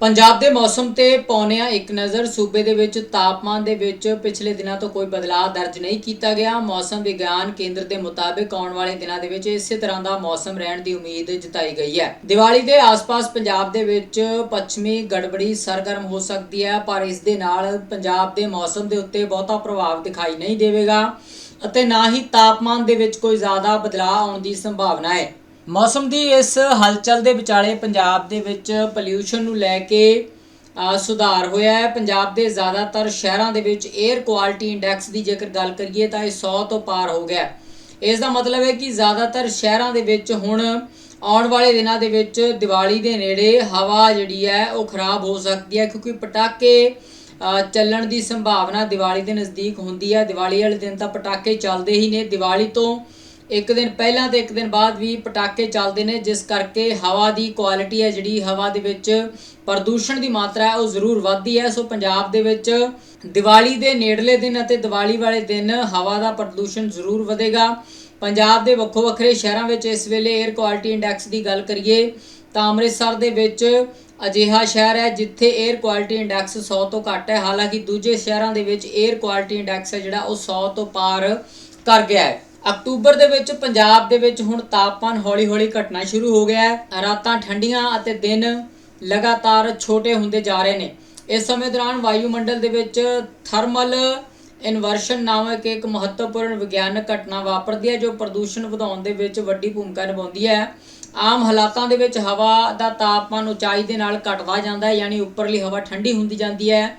ਪੰਜਾਬ ਦੇ ਮੌਸਮ ਤੇ ਪੌਣਿਆ ਇੱਕ ਨਜ਼ਰ, ਸੂਬੇ ਦੇ ਵਿੱਚ ਤਾਪਮਾਨ ਦੇ ਵਿੱਚ ਪਿਛਲੇ ਦਿਨਾਂ ਤੋਂ ਕੋਈ ਬਦਲਾਅ ਦਰਜ ਨਹੀਂ ਕੀਤਾ ਗਿਆ। ਮੌਸਮ ਵਿਗਿਆਨ ਕੇਂਦਰ ਦੇ ਮੁਤਾਬਿਕ ਆਉਣ ਵਾਲੇ ਦਿਨਾਂ ਦੇ ਵਿੱਚ ਇਸੇ ਤਰ੍ਹਾਂ ਦਾ ਮੌਸਮ ਰਹਿਣ ਦੀ ਉਮੀਦ ਜਤਾਈ ਗਈ ਹੈ। ਦੀਵਾਲੀ ਦੇ ਆਸ-ਪਾਸ ਪੰਜਾਬ ਦੇ ਵਿੱਚ ਪੱਛਮੀ ਗੜਬੜੀ ਸਰਗਰਮ ਹੋ ਸਕਦੀ ਹੈ, ਪਰ ਇਸ ਦੇ ਨਾਲ ਪੰਜਾਬ ਦੇ ਮੌਸਮ ਦੇ ਉੱਤੇ ਬਹੁਤਾ ਪ੍ਰਭਾਵ ਦਿਖਾਈ ਨਹੀਂ ਦੇਵੇਗਾ ਅਤੇ ਨਾ ਹੀ ਤਾਪਮਾਨ ਦੇ ਵਿੱਚ ਕੋਈ ਜ਼ਿਆਦਾ ਬਦਲਾਅ ਆਉਣ ਦੀ ਸੰਭਾਵਨਾ ਹੈ। ਮੌਸਮ ਦੀ ਇਸ ਹਲਚਲ ਦੇ ਵਿਚਾਲੇ ਪੰਜਾਬ ਦੇ ਵਿੱਚ ਪੋਲਿਊਸ਼ਨ ਨੂੰ ਲੈ ਕੇ ਸੁਧਾਰ ਹੋਇਆ ਹੈ। ਪੰਜਾਬ ਦੇ ਜ਼ਿਆਦਾਤਰ ਸ਼ਹਿਰਾਂ ਦੇ ਵਿੱਚ 에ਅਰ ਕੁਆਲਿਟੀ ਇੰਡੈਕਸ ਦੀ ਜੇਕਰ ਗੱਲ ਕਰੀਏ ਤਾਂ ਇਹ 100 ਤੋਂ ਪਾਰ ਹੋ ਗਿਆ ਇਸ ਦਾ ਮਤਲਬ ਹੈ ਕਿ ਜ਼ਿਆਦਾਤਰ ਸ਼ਹਿਰਾਂ ਦੇ ਵਿੱਚ ਹੁਣ ਆਉਣ ਵਾਲੇ ਦਿਨਾਂ ਦੇ ਵਿੱਚ ਦੀਵਾਲੀ ਦੇ ਨੇੜੇ ਹਵਾ ਜਿਹੜੀ ਹੈ ਉਹ ਖਰਾਬ ਹੋ ਸਕਦੀ ਹੈ, ਕਿਉਂਕਿ ਪਟਾਕੇ ਚੱਲਣ ਦੀ ਸੰਭਾਵਨਾ ਦੀਵਾਲੀ ਦੇ ਨਜ਼ਦੀਕ ਹੁੰਦੀ ਹੈ। ਦੀਵਾਲੀ ਵਾਲੇ ਦਿਨ ਤਾਂ ਪਟਾਕੇ ਚੱਲਦੇ ਹੀ ਨੇ। ਦੀਵਾਲੀ ਤੋਂ ਇੱਕ ਦਿਨ ਪਹਿਲਾਂ ਤੇ ਇੱਕ ਦਿਨ ਬਾਅਦ ਵੀ ਪਟਾਕੇ ਚੱਲਦੇ ਨੇ, ਜਿਸ ਕਰਕੇ ਹਵਾ ਦੀ ਕੁਆਲਿਟੀ ਹੈ ਜਿਹੜੀ, ਹਵਾ ਦੇ ਵਿੱਚ ਪ੍ਰਦੂਸ਼ਣ ਦੀ ਮਾਤਰਾ ਹੈ ਉਹ ਜ਼ਰੂਰ ਵੱਧਦੀ ਹੈ। ਸੋ ਪੰਜਾਬ ਦੇ ਵਿੱਚ ਦੀਵਾਲੀ ਦੇ ਨੇੜਲੇ ਦਿਨ ਅਤੇ ਦੀਵਾਲੀ ਵਾਲੇ ਦਿਨ ਹਵਾ ਦਾ ਪ੍ਰਦੂਸ਼ਣ ਜ਼ਰੂਰ ਵਧੇਗਾ। ਪੰਜਾਬ ਦੇ ਵੱਖੋ ਵੱਖਰੇ ਸ਼ਹਿਰਾਂ ਵਿੱਚ ਇਸ ਵੇਲੇ 에ਅਰ ਕੁਆਲਿਟੀ ਇੰਡੈਕਸ ਦੀ ਗੱਲ ਕਰੀਏ ਤਾਂ ਅੰਮ੍ਰਿਤਸਰ ਦੇ ਵਿੱਚ ਅਜਿਹਾ ਸ਼ਹਿਰ ਹੈ ਜਿੱਥੇ 에ਅਰ ਕੁਆਲਿਟੀ ਇੰਡੈਕਸ 100 ਤੋਂ ਘੱਟ ਹੈ। ਹਾਲਾਂਕਿ ਦੂਜੇ ਸ਼ਹਿਰਾਂ ਦੇ ਵਿੱਚ 에ਅਰ ਕੁਆਲਿਟੀ ਇੰਡੈਕਸ ਹੈ ਜਿਹੜਾ ਉਹ 100 ਤੋਂ ਪਾਰ ਕਰ ਗਿਆ ਹੈ। ਅਕਤੂਬਰ ਦੇ ਵਿੱਚ ਪੰਜਾਬ ਦੇ ਵਿੱਚ ਹੁਣ ਤਾਪਮਾਨ ਹੌਲੀ-ਹੌਲੀ ਘਟਣਾ ਸ਼ੁਰੂ ਹੋ ਗਿਆ ਹੈ। ਰਾਤਾਂ ਠੰਡੀਆਂ ਅਤੇ ਦਿਨ ਲਗਾਤਾਰ ਛੋਟੇ ਹੁੰਦੇ ਜਾ ਰਹੇ ਨੇ। ਇਸ ਸਮੇਂ ਦੌਰਾਨ ਵਾਯੂਮੰਡਲ ਦੇ ਵਿੱਚ ਥਰਮਲ ਇਨਵਰਸ਼ਨ ਨਾਮਕ ਇੱਕ ਮਹੱਤਵਪੂਰਨ ਵਿਗਿਆਨਕ ਘਟਨਾ ਵਾਪਰਦੀ ਹੈ, ਜੋ ਪ੍ਰਦੂਸ਼ਣ ਵਧਾਉਣ ਦੇ ਵਿੱਚ ਵੱਡੀ ਭੂਮਿਕਾ ਨਿਭਾਉਂਦੀ ਹੈ। ਆਮ ਹਾਲਾਤਾਂ ਦੇ ਵਿੱਚ ਹਵਾ ਦਾ ਤਾਪਮਾਨ ਉਚਾਈ ਦੇ ਨਾਲ ਘਟਦਾ ਜਾਂਦਾ ਹੈ, ਯਾਨੀ ਉੱਪਰਲੀ ਹਵਾ ਠੰਡੀ ਹੁੰਦੀ ਜਾਂਦੀ ਹੈ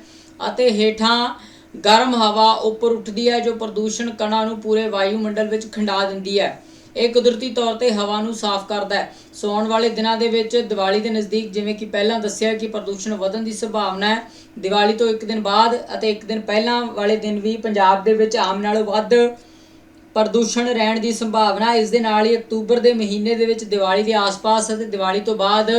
ਅਤੇ ਹੇਠਾਂ ਗਰਮ ਹਵਾ ਉੱਪਰ ਉੱਠਦੀ ਹੈ, ਜੋ ਪ੍ਰਦੂਸ਼ਣ ਕਣਾਂ ਨੂੰ ਪੂਰੇ ਵਾਯੂਮੰਡਲ ਵਿੱਚ ਖੰਡਾ ਦਿੰਦੀ ਹੈ। ਇਹ ਕੁਦਰਤੀ ਤੌਰ ਤੇ ਹਵਾ ਨੂੰ ਸਾਫ਼ ਕਰਦਾ ਹੈ। ਸੋ ਆਉਣ ਵਾਲੇ ਦਿਨਾਂ ਦੇ ਵਿੱਚ ਦੀਵਾਲੀ ਦੇ ਨਜ਼ਦੀਕ, ਜਿਵੇਂ ਕਿ ਪਹਿਲਾਂ ਦੱਸਿਆ ਕਿ ਪ੍ਰਦੂਸ਼ਣ ਵਧਣ ਦੀ ਸੰਭਾਵਨਾ ਹੈ, ਦੀਵਾਲੀ ਤੋਂ ਇੱਕ ਦਿਨ ਬਾਅਦ ਅਤੇ ਇੱਕ ਦਿਨ ਪਹਿਲਾਂ ਵਾਲੇ ਦਿਨ ਵੀ ਪੰਜਾਬ ਦੇ ਵਿੱਚ ਆਮ ਨਾਲੋਂ ਵੱਧ ਪ੍ਰਦੂਸ਼ਣ ਰਹਿਣ ਦੀ ਸੰਭਾਵਨਾ ਇਸ ਦੇ ਨਾਲ ਹੀ ਅਕਤੂਬਰ ਦੇ ਮਹੀਨੇ ਦੇ ਵਿੱਚ ਦੀਵਾਲੀ ਦੇ ਆਸ-ਪਾਸ ਅਤੇ ਦੀਵਾਲੀ ਤੋਂ ਬਾਅਦ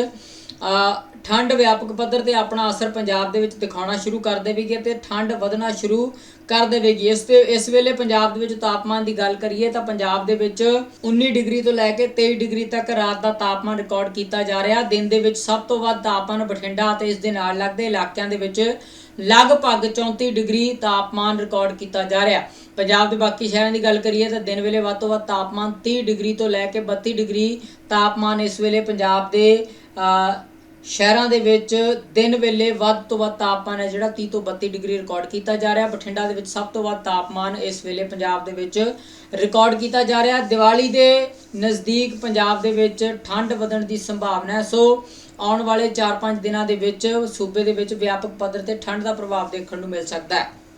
ਠੰਡ ਵਿਆਪਕ ਪੱਧਰ ਤੇ ਆਪਣਾ ਅਸਰ ਪੰਜਾਬ ਦੇ ਵਿੱਚ ਦਿਖਾਉਣਾ ਸ਼ੁਰੂ ਕਰ ਦੇਵੇਗੀ ਤੇ ਠੰਡ ਵਧਣਾ ਸ਼ੁਰੂ ਕਰ ਦੇਵੇਗੀ। ਇਸ ਤੇ, ਇਸ ਵੇਲੇ ਪੰਜਾਬ ਦੇ ਵਿੱਚ ਤਾਪਮਾਨ ਦੀ ਗੱਲ ਕਰੀਏ ਤਾਂ ਪੰਜਾਬ ਦੇ ਵਿੱਚ 19 ਡਿਗਰੀ ਤੋਂ ਲੈ ਕੇ 23 ਡਿਗਰੀ ਤੱਕ ਰਾਤ ਦਾ ਤਾਪਮਾਨ ਰਿਕਾਰਡ ਕੀਤਾ ਜਾ ਰਿਹਾ। ਦਿਨ ਦੇ ਵਿੱਚ ਸਭ ਤੋਂ ਵੱਧ ਤਾਪਮਾਨ ਬਠਿੰਡਾ ਅਤੇ ਇਸ ਦੇ ਨਾਲ ਲੱਗਦੇ ਇਲਾਕਿਆਂ ਦੇ ਵਿੱਚ ਲਗਭਗ 34 ਡਿਗਰੀ ਤਾਪਮਾਨ ਰਿਕਾਰਡ ਕੀਤਾ ਜਾ ਰਿਹਾ। ਪੰਜਾਬ ਦੇ ਬਾਕੀ ਸ਼ਹਿਰਾਂ ਦੀ ਗੱਲ ਕਰੀਏ ਤਾਂ ਦਿਨ ਵੇਲੇ ਵੱਧ ਤੋਂ ਵੱਧ ਤਾਪਮਾਨ 30 ਡਿਗਰੀ ਤੋਂ ਲੈ ਕੇ 32 ਡਿਗਰੀ ਤਾਪਮਾਨ ਇਸ ਵੇਲੇ ਪੰਜਾਬ ਦੇ ਸ਼ਹਿਰਾਂ ਦੇ ਵਿੱਚ ਦਿਨ ਵੇਲੇ ਵੱਧ ਤੋਂ ਵੱਧ ਤਾਪਮਾਨ ਹੈ ਜਿਹੜਾ 30 ਤੋਂ 32 ਡਿਗਰੀ ਰਿਕਾਰਡ ਕੀਤਾ ਜਾ ਰਿਹਾ। ਬਠਿੰਡਾ ਦੇ ਵਿੱਚ ਸਭ ਤੋਂ ਵੱਧ ਤਾਪਮਾਨ ਇਸ ਵੇਲੇ ਪੰਜਾਬ ਦੇ ਵਿੱਚ ਰਿਕਾਰਡ ਕੀਤਾ ਜਾ ਰਿਹਾ। ਦੀਵਾਲੀ ਦੇ ਨਜ਼ਦੀਕ ਪੰਜਾਬ ਦੇ ਵਿੱਚ ਠੰਡ ਵਧਣ ਦੀ ਸੰਭਾਵਨਾ ਹੈ। ਸੋ ਆਉਣ ਵਾਲੇ 4-5 ਦਿਨਾਂ ਦੇ ਵਿੱਚ ਸੂਬੇ ਦੇ ਵਿੱਚ ਵਿਆਪਕ ਪੱਧਰ ਤੇ ਠੰਡ ਦਾ ਪ੍ਰਭਾਵ ਦੇਖਣ ਨੂੰ ਮਿਲ ਸਕਦਾ ਹੈ।